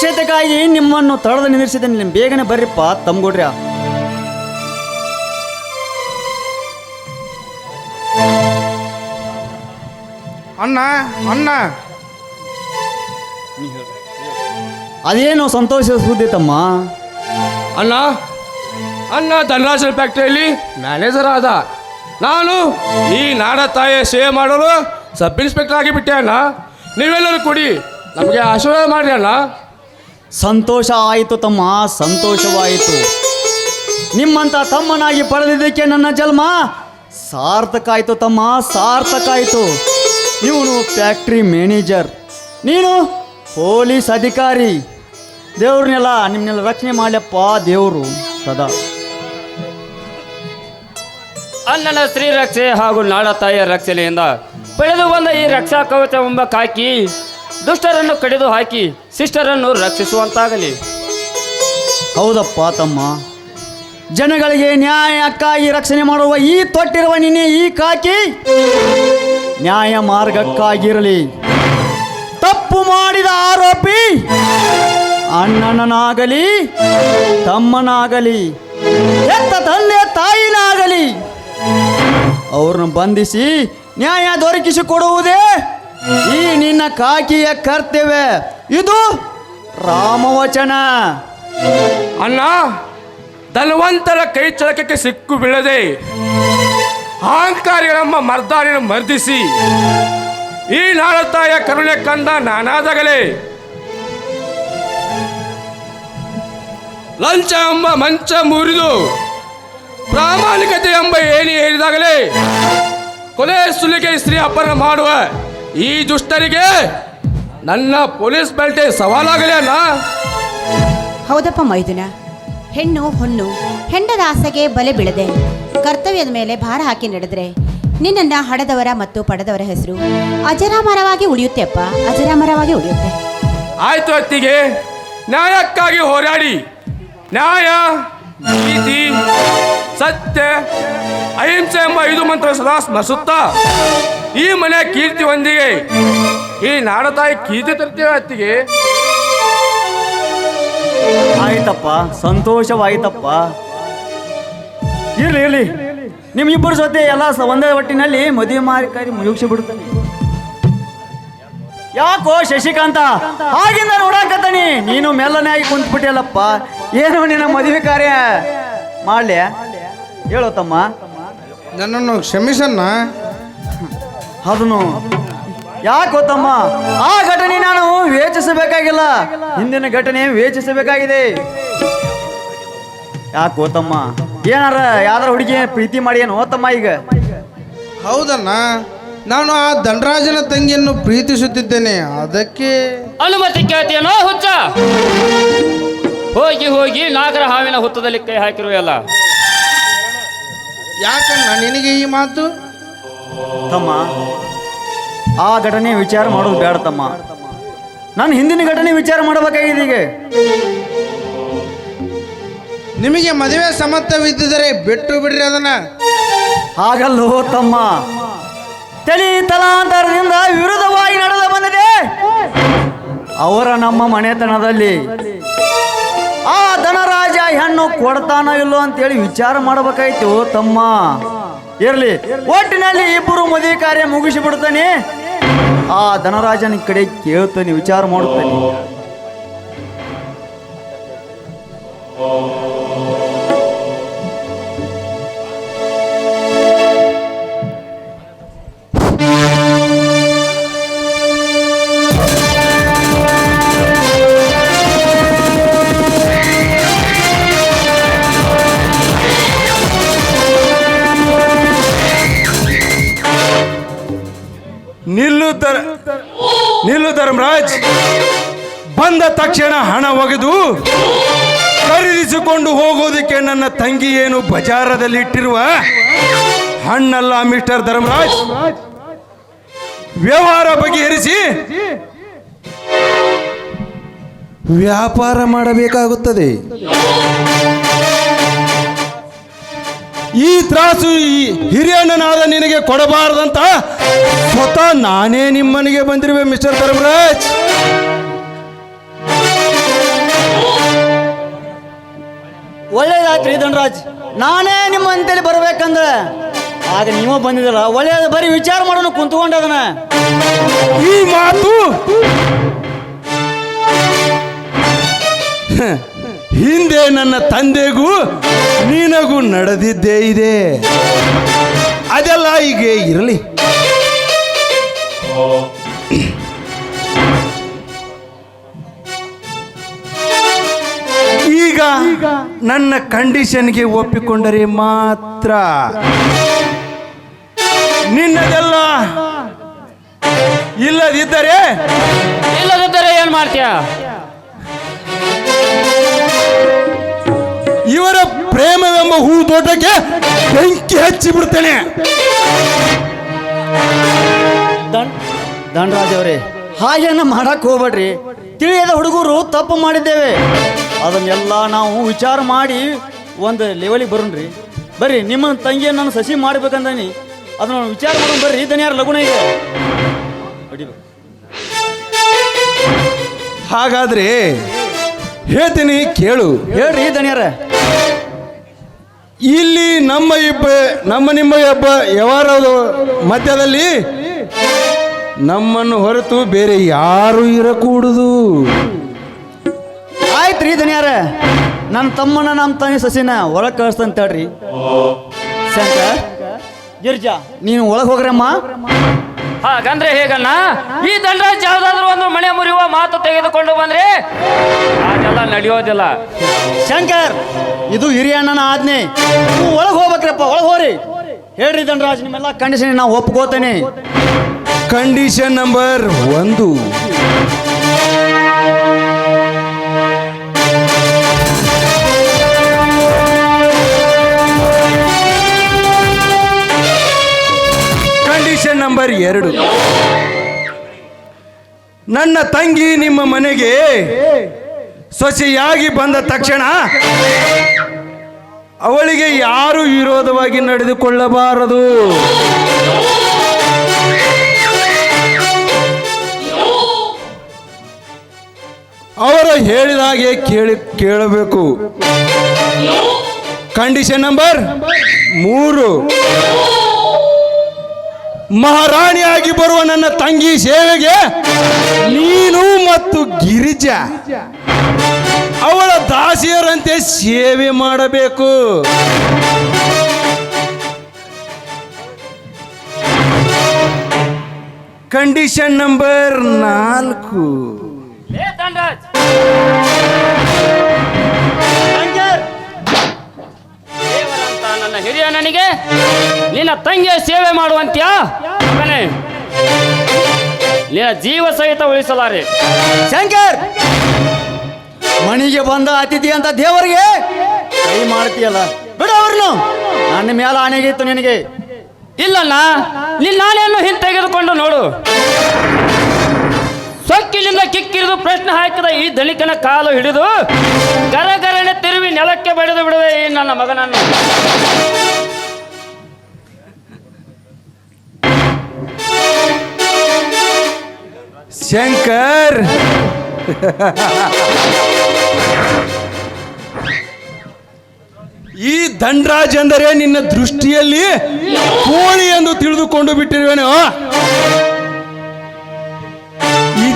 ಸುರಕ್ಷತೆಗಾಗಿ ನಿಮ್ಮನ್ನು ತಳದ ನಿಂದಿರಿಸಿದ್ದೇನೆ ನಿಮ್ಮ ಬೇಗನೆ ಬರ್ರಿಪ್ಪ ತಮ್ಗೊಡ್ರಿ ಅಣ್ಣ ಅಣ್ಣ. ಅದೇನು ಸಂತೋಷ ಸುದ್ದಿ ತಮ್ಮ? ಅಣ್ಣ ಅಣ್ಣ ಧನರಾಜನ ಫ್ಯಾಕ್ಟ್ರಿಯಲ್ಲಿ ಮ್ಯಾನೇಜರ್ ಆದ. ನಾನು ಈ ನಾಡ ತಾಯಿಯ ಸೇವೆ ಮಾಡಲು ಸಬ್ ಇನ್ಸ್ಪೆಕ್ಟರ್ ಆಗಿಬಿಟ್ಟೆ ಅಣ್ಣ. ನೀವೆಲ್ಲರೂ ಕೊಡಿ ನಮಗೆ ಆಶೀರ್ವಾದ ಮಾಡಿ ಅಣ್ಣ. ಸಂತೋಷ ಆಯಿತು ತಮ್ಮ, ಸಂತೋಷವಾಯಿತು. ನಿಮ್ಮಂತ ತಮ್ಮನಾಗಿ ಪಡೆದಿದ್ದಕ್ಕೆ ನನ್ನ ಜನ್ಮ ಸಾರ್ಥಕ ಆಯಿತು ತಮ್ಮ, ಸಾರ್ಥಕ ಆಯಿತು. ಇವನು ಫ್ಯಾಕ್ಟ್ರಿ ಮ್ಯಾನೇಜರ್. ನೀನು ಪೊಲೀಸ್ ಅಧಿಕಾರಿ. ದೇವ್ರನ್ನೆಲ್ಲ ನಿಮ್ಮನ್ನೆಲ್ಲ ರಕ್ಷಣೆ ಮಾಡ್ಯಪ್ಪ ದೇವರು ಸದಾ. ಅಣ್ಣನ ಸ್ತ್ರೀ ರಕ್ಷೆ ಹಾಗೂ ನಾಡ ತಾಯಿಯ ರಕ್ಷಣೆಯಿಂದ ಬೆಳೆದು ಬಂದ ಈ ರಕ್ಷಾ ಕವಚ ಎಂಬ ಕಾಕಿ ದುಷ್ಟರನ್ನು ಕಡಿದು ಹಾಕಿ ಸಿಸ್ಟರನ್ನು ರಕ್ಷಿಸುವಂತಾಗಲಿ. ಹೌದಪ್ಪ ತಮ್ಮ. ಜನಗಳಿಗೆ ನ್ಯಾಯಕ್ಕಾಗಿ ರಕ್ಷಣೆ ಮಾಡುವ ಈ ತೊಟ್ಟಿರುವ ನಿನ್ನೆ ಈ ಕಾಕಿ ನ್ಯಾಯ ಮಾರ್ಗಕ್ಕಾಗಿರಲಿ. ತಪ್ಪು ಮಾಡಿದ ಆರೋಪಿ ಅಣ್ಣನಾಗಲಿ ತಮ್ಮನಾಗಲಿ ಎತ್ತ ತಂದೆ ತಾಯಿನಾಗಲಿ, ಅವ್ರನ್ನ ಬಂಧಿಸಿ ನ್ಯಾಯ ದೊರಕಿಸಿಕೊಡುವುದೇ ಈ ನಿನ್ನ ಕಾಕಿಯ ಕರ್ತವ್ಯ ಇದು ರಾಮವಚನ. ಅಣ್ಣ, ಧನ್ವಂತರ ಕೈ ಚಳಕಕ್ಕೆ ಸಿಕ್ಕು ಬೀಳದೆ ಅಹಂಕಾರಿಗಳಮ್ಮ ಮರ್ದಾರಿನ ಮರ್ದಿಸಿ ಈ ನಾಡ ತಾಯಿಯ ಕರುಣೆ ಕಂಡ ನಾನಾದಾಗಲೇ ಲಂಚ ಎಂಬ ಮಂಚ ಮುರಿದು ಪ್ರಾಮಾಣಿಕತೆ ಎಂಬ ಏನಿ ಹೇಳಿದಾಗಲೇ ಕೊಲೆ ಸುಲಿಗೆ ಸ್ತ್ರೀ ಅಪ್ಪನ ಮಾಡುವ ಈ ದುಷ್ಟರಿಗೆ ನನ್ನ ಪೊಲೀಸ್ ಬೆಲ್ಟೆ ಸವಾಲಾಗಲಿ ಅಣ್ಣ. ಹೌದಪ್ಪ ಮೈದುನ. ಹೆಣ್ಣು ಹೊಣ್ಣು ಹೆಂಡದ ಆಸೆಗೆ ಬಲೆ ಬೀಳದೆ ಕರ್ತವ್ಯದ ಮೇಲೆ ಭಾರ ಹಾಕಿ ನಡೆದ್ರೆ ನಿನ್ನನ್ನು ಹಡದವರ ಮತ್ತು ಪಡೆದವರ ಹೆಸರು ಅಜರಾಮರವಾಗಿ ಉಳಿಯುತ್ತೆ ಅಪ್ಪ ಅಜರಾಮರವಾಗಿ ಉಳಿಯುತ್ತೆ. ಆಯ್ತು ಅತ್ತಿಗೆ ನ್ಯಾಯಕ್ಕಾಗಿ ಹೋರಾಡಿ. ನ್ಯಾಯ ನೀತಿ ಸತ್ಯ ಅಹಿಂಸೆ ಎಂಬ ಐದು ಮಂತ್ರ ಸದಾ ಸ್ಮರಿಸುತ್ತಾ. ಈ ಮನೆ ಕೀರ್ತಿ ಹೊಂದಿಗೆ ಈ ನಾಡತಾಯಿ ಕೀರ್ತಿ ತರ್ತೀವಿ ಅತ್ತಿಗೆ? ಆಯ್ತಪ್ಪ ಸಂತೋಷವಾಯ್ತಪ್ಪ. ಇರ್ಲಿ ಇರ್ಲಿ. ನಿಮ್ಮಿಬ್ಬರ ಜೊತೆ ಎಲ್ಲ ಸ- ಒಂದೇ ಒಟ್ಟಿನಲ್ಲಿ ಮದುವೆ ಮಾರಿಕಾರಿ ಮುಗಿಸಿ ಬಿಡ್ತಾನೆ. ಯಾಕೋ ಶಶಿಕಾಂತ ಆಗಿಂದ ನೋಡಾಕತ್ತಾನಿ ನೀನು ಮೆಲ್ಲನೆ ಆಗಿ ಕುಂತ್ಬಿಟ್ಟಿಯಲ್ಲಪ್ಪ. ಏನು ನಿನ್ನ ಮದುವೆ ಕಾರ್ಯ? ಮಾಡ್ಲಿ. ಹೇಳೋ ತಮ್ಮ. ನನ್ನನ್ನು ಕ್ಷಮಿಸಣ್ಣ. ಅದನ್ನು ಯಾಕೆ ಗೊತ್ತಮ್ಮ? ಆ ಘಟನೆ ನಾನು ವಿವೇಚಿಸಬೇಕಾಗಿಲ್ಲ ಹಿಂದಿನ ಘಟನೆ ವಿವೇಚಿಸಬೇಕಾಗಿದೆ ಯಾಕೆ ಗೊತ್ತಮ್ಮ? ಏನಾರ ಯಾವ್ದಾರ ಹುಡುಗಿ ಪ್ರೀತಿ ಮಾಡಿ ಏನು ಓತಮ್ಮ ಈಗ? ಹೌದಣ್ಣ. ನಾನು ಆ ಧನರಾಜನ ತಂಗಿಯನ್ನು ಪ್ರೀತಿಸುತ್ತಿದ್ದೇನೆ. ಅದಕ್ಕೆ ಅನುಮತಿ ಕೇಳ್ತೀಯನೋ ಹುಚ್ಚ? ಹೋಗಿ ಹೋಗಿ ನಾಗರ ಹಾವಿನ ಹುತ್ತದಲ್ಲಿ ಕೈ ಹಾಕಿರುವ ಎಲ್ಲ ಯಾಕಣ್ಣ ನಿನಗೆ ಈ ಮಾತು? ತಮ್ಮ ಆ ಘಟನೆ ವಿಚಾರ ಮಾಡೋದು ಬೇಡ ತಮ್ಮ. ನಾನು ಹಿಂದಿನ ಘಟನೆ ವಿಚಾರ ಮಾಡಬೇಕಾಗಿದೆ ಈಗ. ನಿಮಗೆ ಮದುವೆ ಸಮರ್ಥವಿದ್ದರೆ ಬಿಟ್ಟು ಬಿಡ್ರಿ ಅದನ್ನ. ಹಾಗಲ್ಲೋ ತಮ್ಮ. ತಲೆ ತಲಾಂತರದಿಂದ ವಿರುದ್ಧವಾಗಿ ನಡೆದು ಬಂದಿದೆ. ಅವರ ನಮ್ಮ ಮನೆತನದಲ್ಲಿ. ಆ ಧನರಾಜ ಹೆಣ್ಣು ಕೊಡ್ತಾನೋ ಇಲ್ಲೋ ಅಂತೇಳಿ ವಿಚಾರ ಮಾಡಬೇಕಾಯ್ತು ತಮ್ಮ. ಇರ್ಲಿ. ಒಟ್ಟಿನಲ್ಲಿ ಇಬ್ಬರು ಮದುವೆ ಕಾರ್ಯ ಮುಗಿಸಿ ಬಿಡ್ತಾನೆ ಆ ಧನರಾಜನ ಕಡೆ ಕೇಳ್ತಾನೆ ವಿಚಾರ ಮಾಡುತ್ತಾನೆ. ನಿಲ್ಲು ನಿಲ್ಲು ಧರ್ಮರಾಜ್ ಬಂದ ತಕ್ಷಣ ಹಣ ಒಗೆದು ಖರೀದಿಸಿಕೊಂಡು ಹೋಗೋದಕ್ಕೆ ನನ್ನ ತಂಗಿ ಏನು ಬಜಾರದಲ್ಲಿ ಇಟ್ಟಿರುವ ಹಣ್ಣಲ್ಲ ಮಿಸ್ಟರ್ ಧರ್ಮರಾಜ್? ವ್ಯವಹಾರ ಬಗೆಹರಿಸಿ ವ್ಯಾಪಾರ ಮಾಡಬೇಕಾಗುತ್ತದೆ. ಈ ತ್ರಾಸು ಈ ಹಿರಿಯಣ್ಣನಾದ ನಿನಗೆ ಕೊಡಬಾರ್ದಂತ ಸ್ವತಃ ನಾನೇ ನಿಮ್ಮನೆಗೆ ಬಂದಿರುವೆ ಮಿಸ್ಟರ್ ಧರ್ಮರಾಜ್. ಒಳ್ಳೇದಾಯ್ತು ಧನರಾಜ್. ನಾನೇ ನಿಮ್ಮ ಅಂತೇಳಿ ಬರ್ಬೇಕಂದ್ರೆ. ಆಗ ನೀವು ಬಂದಿದ್ರ ಒಳ್ಳೇದು ಬರೀ ವಿಚಾರ ಮಾಡೋಣ ಕುಂತ್ಕೊಂಡದನ ಈ ಮಾತು. ಹಿಂದೆ ನನ್ನ ತಂದೆಗೂ ನಿನಗೂ ನಡೆದಿದ್ದೇ ಇದೆ. ಅದೆಲ್ಲ ಈಗ ಇರಲಿ. ಈಗ ನನ್ನ ಕಂಡೀಷನ್ಗೆ ಒಪ್ಪಿಕೊಂಡರೆ ಮಾತ್ರ. ನಿನ್ನದೆಲ್ಲ ಇಲ್ಲದಿದ್ದರೆ ಇಲ್ಲದಿದ್ದರೆ ಏನ್ ಮಾಡ್ತೀಯ? ಇವರ ಪ್ರೇಮವೆಂಬ ಹೂ ತೋಟಕ್ಕೆ ಬೆಂಕಿ ಹಚ್ಚಿ ಬಿಡ್ತೇನೆ. ದನ್ ಧನರಾಜ್ ಅವರೇ ಹಾಗೇನ ಮಾಡಕ್ ಹೋಗ್ಬೇಡ್ರಿ. ತಿಳಿಯದ ಹುಡುಗರು ತಪ್ಪು ಮಾಡಿದ್ದೇವೆ. ಅದನ್ನೆಲ್ಲ ನಾವು ವಿಚಾರ ಮಾಡಿ ಒಂದು ಲೆವೆಲಿಗೆ ಬರೋಣ್ರಿ. ಬರ್ರಿ ನಿಮ್ಮ ತಂಗಿಯನ್ನು ನಾನು ಸಸಿ ಮಾಡ್ಬೇಕಂದನಿ. ಅದನ್ನ ವಿಚಾರ ಮಾಡೋಣ ಬರ್ರಿ ದನಿಯಾರ ಲಗುಣ ಇದೆ. ಹೊಡಿಬೇಕು. ಹಾಗಾದ್ರೆ ಹೇಳ್ತೀನಿ ಕೇಳು. ಹೇಳ್ರಿ ದನಿಯಾರ. ಇಲ್ಲಿ ನಮ್ಮ ಇಬ್ಬ ನಮ್ಮ ನಿಮ್ಮ ಹಬ್ಬ ವ್ಯವಹಾರದ ಮಧ್ಯದಲ್ಲಿ ನಮ್ಮನ್ನು ಹೊರತು ಬೇರೆ ಯಾರು ಇರಕೂಡುದು. ಆಯ್ತು ರೀ ಧನಿಯಾರ. ನನ್ನ ತಮ್ಮನ ನಮ್ಮ ತಂಗಿ ಸಸಿನ ಒಳಗೆ ಕಳಿಸ್ತಂತ ಹೇಳ್ರಿ. ಶಂಕರ್ ಗಿರ್ಜಾ ನೀನು ಒಳಗೆ ಹೋಗ್ರಮ್ಮ. ಹಾಗಂದ್ರೆ ಹೇಗಣ್ಣ? ಈ ದಂಡ ಒಂದು ಮನೆ ಮುರಿಯುವ ಮಾತು ತೆಗೆದುಕೊಂಡು ಬಂದ್ರೆ ಅದೆಲ್ಲ ನಡೆಯೋದಿಲ್ಲ. ಶಂಕರ್ ಇದು ಹಿರಿಯ ಅಣ್ಣನ ಆಜ್ಞೆ. ನೀವು ಒಳಗೆ ಹೋಗ್ಬೇಕ್ರಪ್ಪ ಒಳಗೆ ಹೋರಿ. ಹೇಳ್ರಿ ಧನರಾಜ್ ನಿಮ್ಮೆಲ್ಲ ಕಂಡೀಷನ್ ನಾವು ಒಪ್ಕೋತೇನೆ. ಕಂಡೀಷನ್ ನಂಬರ್ ಒಂದು. ಕಂಡೀಷನ್ ನಂಬರ್ ಎರಡು. ನನ್ನ ತಂಗಿ ನಿಮ್ಮ ಮನೆಗೆ ಸೊಸೆಯಾಗಿ ಬಂದ ತಕ್ಷಣ ಅವಳಿಗೆ ಯಾರು ವಿರೋಧವಾಗಿ ನಡೆದುಕೊಳ್ಳಬಾರದು? ಅವರು ಹೇಳಿದಾಗೆ ಕೇಳಿ ಕೇಳಬೇಕು. ಕಂಡೀಷನ್ ನಂಬರ್ ಮೂರು. ಮಹಾರಾಣಿಯಾಗಿ ಬರುವ ನನ್ನ ತಂಗಿ ಸೇವೆಗೆ ನೀನು ಮತ್ತು ಗಿರಿಜಾ ಅವಳ ದಾಸಿಯರಂತೆ ಸೇವೆ ಮಾಡಬೇಕು. ಕಂಡೀಷನ್ ನಂಬರ್ ನಾಲ್ಕು. ಹಿರಿಯ ನನಗೆ ನಿನ್ನ ತಂಗಿಯ ಸೇವೆ ಮಾಡುವಂತ್ಯ? ನಿನ್ನ ಜೀವ ಸಹಿತ ಉಳಿಸಲಾರೆ. ಶಂಕರ್! ಮಣಿಗೆ ಬಂದ ಅತಿಥಿ ಅಂತ ದೇವರಿಗೆ ಕೈ ಮಾಡ್ತೀಯಲ್ಲ? ಬಿಡು ಅವ್ರನ್ನು. ನನ್ನ ಮೇಲೆ ಆನೆಗಿತ್ತು ನಿನಗೆ. ಇಲ್ಲಣ್ಣ ನಿನ್ನ ನಾಳೆಯನ್ನು ಸೊಕ್ಕಿನಿಂದ ಕಿಕ್ಕಿರಿದು ಪ್ರಶ್ನೆ ಹಾಕಿದ ಈ ದಲಿಕನ ಕಾಲು ಹಿಡಿದು ಗರಗರನೆ ತಿರುವಿ ನೆಲಕ್ಕೆ ಬಡಿದು ಬಿಡುವೆ ಈ ನನ್ನ ಮಗನನ್ನು. ಶಂಕರ್! ಈ ದಂಡರಾಜ್ ಅಂದರೆ ನಿನ್ನ ದೃಷ್ಟಿಯಲ್ಲಿ ಕೋಳಿ ಎಂದು ತಿಳಿದುಕೊಂಡು ಬಿಟ್ಟಿರುವೆನು?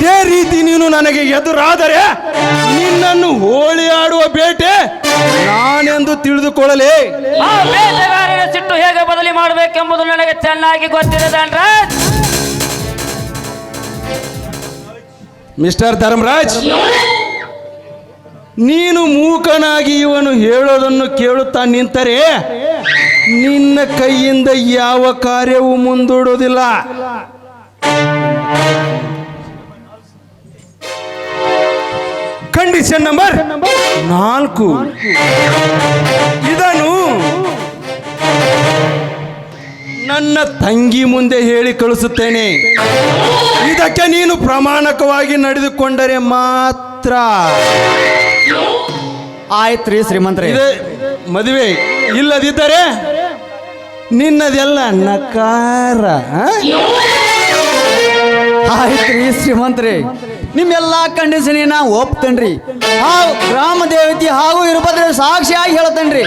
ಇದೇ ರೀತಿ ನೀನು ನನಗೆ ಎದುರಾದರೆ ನಿನ್ನನ್ನು ಹೋಳಿ ಆಡುವ ಬೇಟೆ ನಾನೆಂದು ತಿಳಿದುಕೊಳ್ಳಲಿ. ಆ ಬೇಟೆಗಾರನ ಸಿಟ್ಟು ಹೇಗೆ ಬದಲಿ ಮಾಡಬೇಕೆಂಬುದು ನನಗೆ ಚೆನ್ನಾಗಿ ಗೊತ್ತಿದೆ ಮಿಸ್ಟರ್ ಧರ್ಮರಾಜ್ ನೀನು ಮೂಕನಾಗಿ ಇವನು ಹೇಳೋದನ್ನು ಕೇಳುತ್ತಾ ನಿಂತರೆ ನಿನ್ನ ಕೈಯಿಂದ ಯಾವ ಕಾರ್ಯವೂ ಮುಂದೂಡುವುದಿಲ್ಲ. ಕಂಡೀಷನ್ ನಂಬರ್ ನಾಲ್ಕು. ಇದನ್ನು ನನ್ನ ತಂಗಿ ಮುಂದೆ ಹೇಳಿ ಕಳಿಸುತ್ತೇನೆ. ಇದಕ್ಕೆ ನೀನು ಪ್ರಮಾಣಕವಾಗಿ ನಡೆದುಕೊಂಡರೆ ಮಾತ್ರ. ಆಯ್ತ್ರಿ ರೀ ಶ್ರೀಮಂತ್ರಿ. ಇದೆ ಮದುವೆ ಇಲ್ಲದಿದ್ದರೆ ನಿನ್ನದೆಲ್ಲ ನಕಾರ ಆಯ್ತ್ರಿ ಶ್ರೀಮಂತ್ರಿ. ನಿಮ್ಮೆಲ್ಲ ಕಂಡೀಷನ್ ನಾ ಒಪ್ತೇನ್ರಿ. ಹಾವು ಗ್ರಾಮ ದೇವತೆ ಹಾಗೂ ಇರ್ಬದ್ರ ಸಾಕ್ಷಿಯಾಗಿ ಹೇಳ್ತೇನ್ರಿ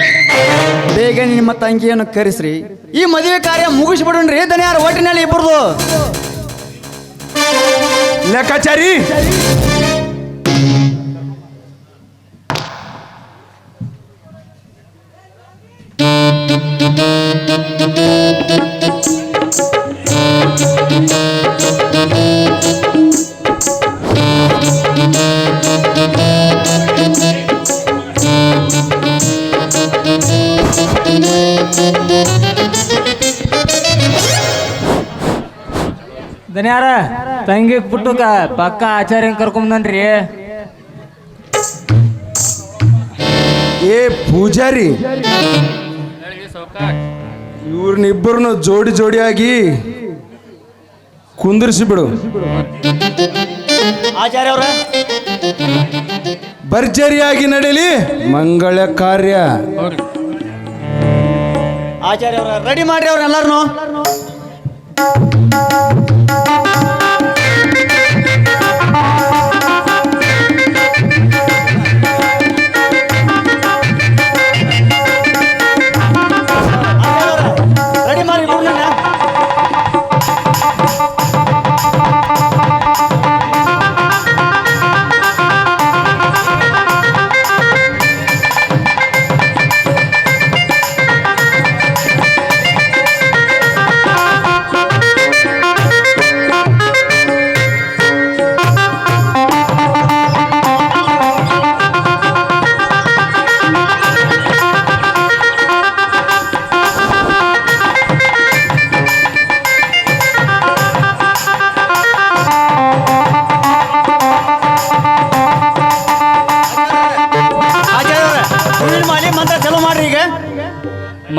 ಬೇಗ ನಿಮ್ಮ ತಂಗಿಯನ್ನು ಕರೆಸ್ರಿ. ಈ ಮದುವೆ ಕಾರ್ಯ ಮುಗಿಸ್ಬಿಡೋಣ್ರಿ ಧನ್ಯಾರ ಒಟ್ಟಿನಲ್ಲಿ ಇಬ್ಬರದು ಲೆಕ್ಕಾಚಾರಿ. ದನಿಯಾರ ತಂಗಿ ಪುಟ್ಟಕ ಪಕ್ಕ ಆಚಾರ್ಯ ಕರ್ಕೊಂಬಂದ್ರಿ ಏ ಪೂಜಾರಿ ಇವ್ರನ್ನಿಬ್ಬರನ್ನು ಜೋಡಿ ಜೋಡಿಯಾಗಿ ಕುಂದಿರಿಸಿ ಬಿಡು. ಆಚಾರ್ಯ ಅವ್ರ. ಭರ್ಜರಿಯಾಗಿ ನಡೀಲಿ ಮಂಗಳ ಕಾರ್ಯ. ಆಚಾರ್ಯ ಅವ್ರ ರೆಡಿ ಮಾಡ್ರಿ ಅವ್ರ ರೆಡಿ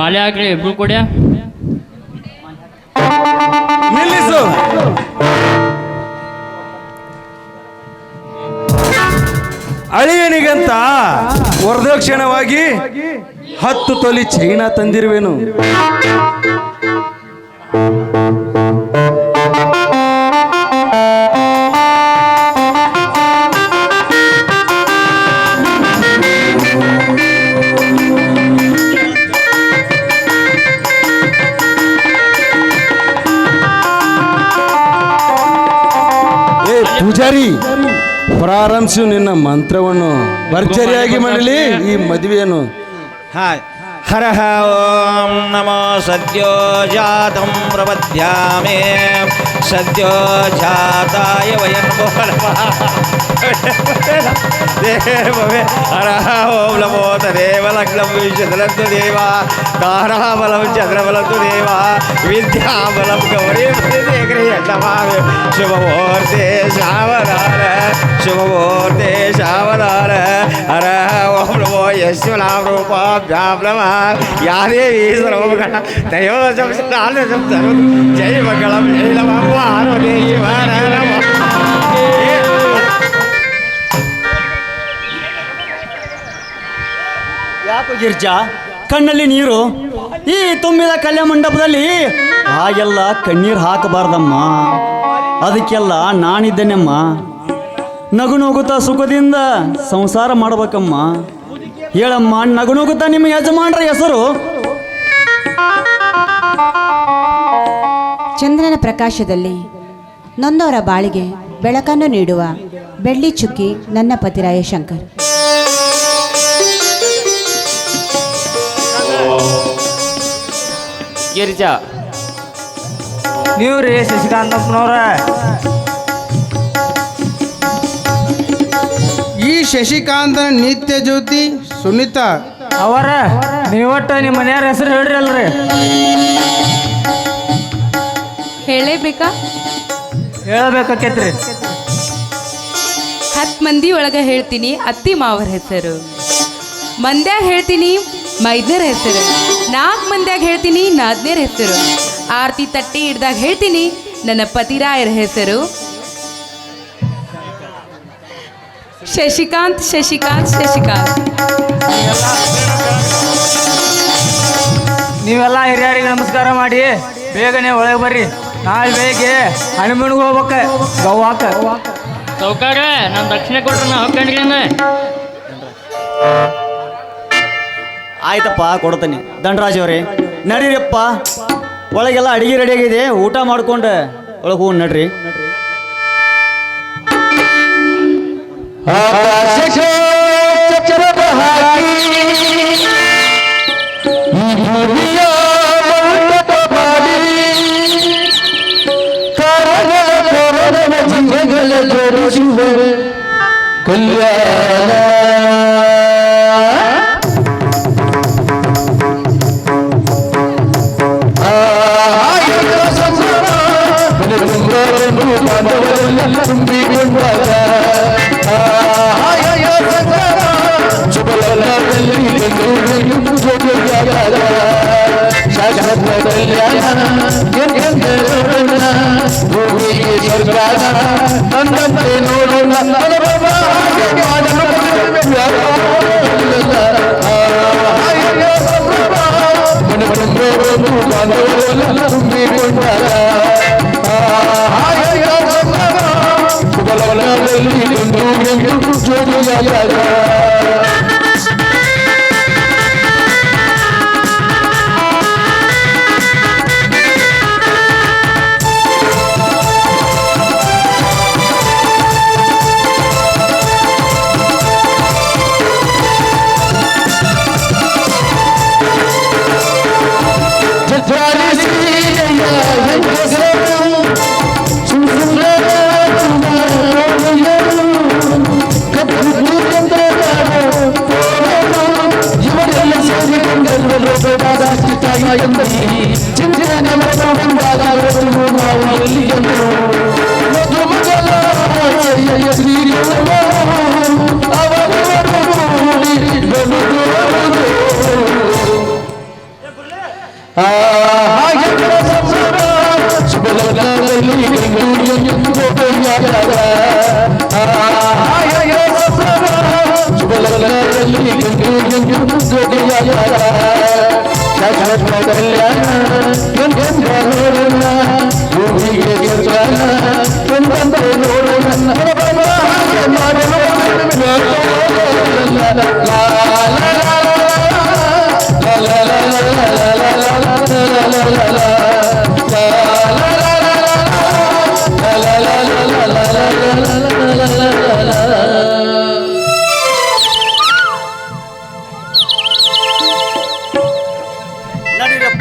ಮಾಲೆ ಹಾಕ್ಲಿ ಇಬ್ರು ಕೂಡ. ಅಳಿಯನಿಗಂತ ವರದಕ್ಷಿಣವಾಗಿ ಹತ್ತು ತೊಲಿ ಚೈನಾ ತಂದಿರುವೆನು. ಪ್ರಾರಂಭಿಸು ನಿನ್ನ ಮಂತ್ರವನ್ನು ಭರ್ಜರಿಯಾಗಿ ಮಾಡಲಿ. ಈ ಮದುವೆಯನ್ನು. ಹಾಯ್. हर ॐ नमो सद्यो जातं प्रपद्यामे। सद्यो जाताय वयं देवे हरः नमो तदेव लग्नं चन्द्रन्तु देवा। ताराबलं चन्द्रबलन्तु देवा। विद्याबल शुभमूर्ते नमामि शुभमूर्ते सावधान। हर सावधान। नमो यशुलाम नाम रूपाभ्यां नमः। ಯಾ ಈಸರ ಹೋಗಣ ದೈವ ಸಂಸ್ಥಾನ ಜೈ ಮಂಗಳಂ, ಜೈ ಪಾರ್ವತಿ ಶಿವನ ನಮಃ. ಯಾಕೋ ಗಿರ್ಜಾ? ಕಣ್ಣಲ್ಲಿ ನೀರು? ಈ ತುಂಬಿದ ಕಲ್ಯಾಣ ಮಂಟಪದಲ್ಲಿ ಹಾಗೆಲ್ಲ ಕಣ್ಣೀರು ಹಾಕಬಾರ್ದಮ್ಮ. ಅದಕ್ಕೆಲ್ಲ ನಾನಿದ್ದೇನೆಮ್ಮ. ನಗು ನಗುತ್ತಾ ಸುಖದಿಂದ ಸಂಸಾರ ಮಾಡ್ಬೇಕಮ್ಮ. ಹೇಳಮ್ಮ ನಗು ನಗುತ್ತಾ ನಿಮ್ಮ ಯಜಮಾನ್ರ ಹೆಸರು? ಚಂದ್ರನ ಪ್ರಕಾಶದಲ್ಲಿ ನೊಂದವರ ಬಾಳಿಗೆ ಬೆಳಕನ್ನು ನೀಡುವ ಬೆಳ್ಳಿ ಚುಕ್ಕಿ ನನ್ನ ಪತಿರಾಯ ರಾಯಶಂಕರ್. ಗಿರಿಜಾ. ನೀವು ರೀ ಶಶಿಕಾಂತಪ್ಪನವ್ರ ಈ ಶಶಿಕಾಂತನ ನಿತ್ಯ ಜ್ಯೋತಿ ಸುನೀತಾ. ಅವರ ನೀವಟ್ಟ ನಿಮ್ಮ ಮನೆಯವ್ರ ಹೆಸರು ಹೇಳ್ರಿ ಅಲ್ರಿ. ಹೇಳೇಬೇಕಾ? ಹೇಳಬೇಕಾಕೈತ್ರಿ. ಹತ್ತು ಮಂದಿ ಒಳಗೆ ಹೇಳ್ತೀನಿ ಅತ್ತಿ ಮಾವರ ಹೆಸರು. ಮಂದ್ಯಾಗ ಹೇಳ್ತೀನಿ ಮೈದ್ನರ ಹೆಸರು. ನಾಲ್ಕು ಮಂದ್ಯಾಗ ಹೇಳ್ತೀನಿ ನಾದ್ನೇರ ಹೆಸರು. ಆರತಿ ತಟ್ಟಿ ಹಿಡ್ದಾಗ ಹೇಳ್ತೀನಿ ನನ್ನ ಪತಿರಾಯರ ಹೆಸರು. ಶಶಿಕಾಂತ್ ಶಶಿಕಾಂತ್ ಶಶಿಕಾಂತ್. ನೀವೆಲ್ಲ ಹಿರಿಯರಿಗೆ ನಮಸ್ಕಾರ ಮಾಡಿ ಬೇಗನೆ ಒಳಗೆ ಬರ್ರಿ. ನಾಳೆ ಬೇಗ ಹನುಮನ್ಗೆ ಹೋಗ್ಬೇಕ. ಗೌವಾಕ ಸೌಕಾರ ನಾನು ದಕ್ಷಿಣ ಕೊಟ್ರೆ ನಾ ಹೊಕ್ಕಂಡ್ರಿ ಆಯ್ತಪ್ಪ ಕೊಡ್ತೀನಿ. ದಂಡರಾಜ್ ಅವ್ರಿ ನಡೀರಿಯಪ್ಪ ಒಳಗೆಲ್ಲ ಅಡಿಗೆ ರೆಡಿ ಆಗಿದೆ ಊಟ ಮಾಡ್ಕೊಂಡು ಒಳಗೆ ಹೂ ನಡ್ರಿ.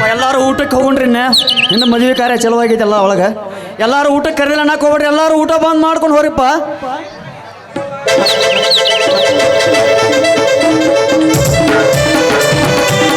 ಎಲ್ಲರೂ ಊಟಕ್ಕೆ ಹೋಗ್ರಿ ನಿನ್ನ ಮದುವೆ ಕಾರ್ಯ ಚಲೋ ಆಗೈತೆ ಎಲ್ಲ ಒಳಗೆ ಎಲ್ಲರೂ ಊಟಕ್ಕೆ ಕರೆದಿಲ್ಲ ಅನ್ನಕ್ಕೆ ಹೋಗ್ಬೇಡ್ರಿ ಎಲ್ಲರೂ ಊಟ ಬಂದ್ ಮಾಡ್ಕೊಂಡು ಹೋರಿಪ್ಪ